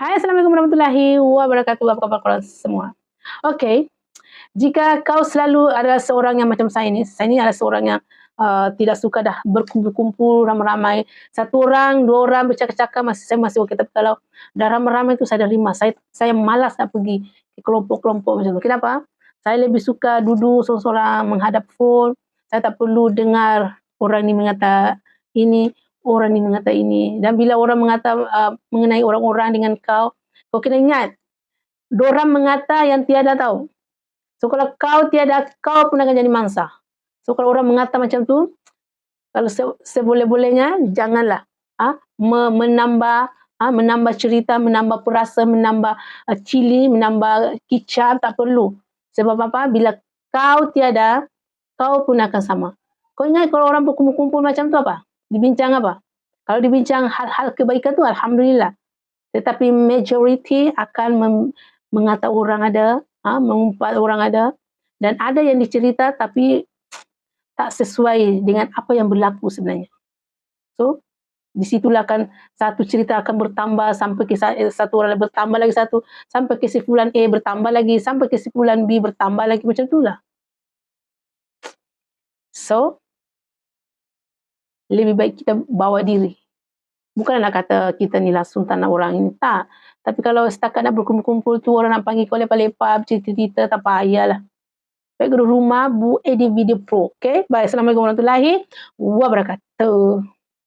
Hai, Assalamualaikum warahmatullahi wabarakatuh. Apa khabar korang semua? Okey, jika kau selalu adalah seorang yang macam saya ni, saya ni adalah seorang yang uh, tidak suka dah berkumpul-kumpul ramai-ramai. Satu orang, dua orang bercakap-cakap, masih saya masih okey. Tapi kalau dah ramai-ramai tu saya dah lima. Saya, saya malas nak pergi ke kelompok-kelompok macam tu. Kenapa? Saya lebih suka duduk seorang-seorang menghadap phone. Saya tak perlu dengar orang ni mengata ini, orang ni mengata ini. Dan bila orang mengata uh, mengenai orang-orang dengan kau, kau kena ingat, orang mengata yang tiada tahu. So kalau kau tiada, kau pun akan jadi mangsa. So kalau orang mengata macam tu, kalau se seboleh-bolehnya, janganlah ha, menambah ha, menambah cerita, menambah perasa, menambah uh, cili, menambah kicap, tak perlu. Sebab apa? Bila kau tiada, kau pun akan sama. Kau ingat kalau orang berkumpul-kumpul macam tu apa? Dibincang apa? Kalau dibincang hal-hal kebaikan tu alhamdulillah. Tetapi majority akan mem- mengata orang ada, ha, mengumpat orang ada dan ada yang dicerita tapi tak sesuai dengan apa yang berlaku sebenarnya. So, disitulah kan satu cerita akan bertambah sampai ke eh, satu orang bertambah lagi satu sampai kesimpulan A bertambah lagi sampai kesimpulan B bertambah lagi macam itulah. So, lebih baik kita bawa diri. Bukan nak kata kita ni lah sultan orang ini, tak. Tapi kalau setakat nak berkumpul-kumpul tu orang nak panggil kau lepas-lepas, cerita-cerita, tak payahlah. Baik ke rumah, Bu Edi Video Pro. Okay? Baik, Assalamualaikum warahmatullahi wabarakatuh.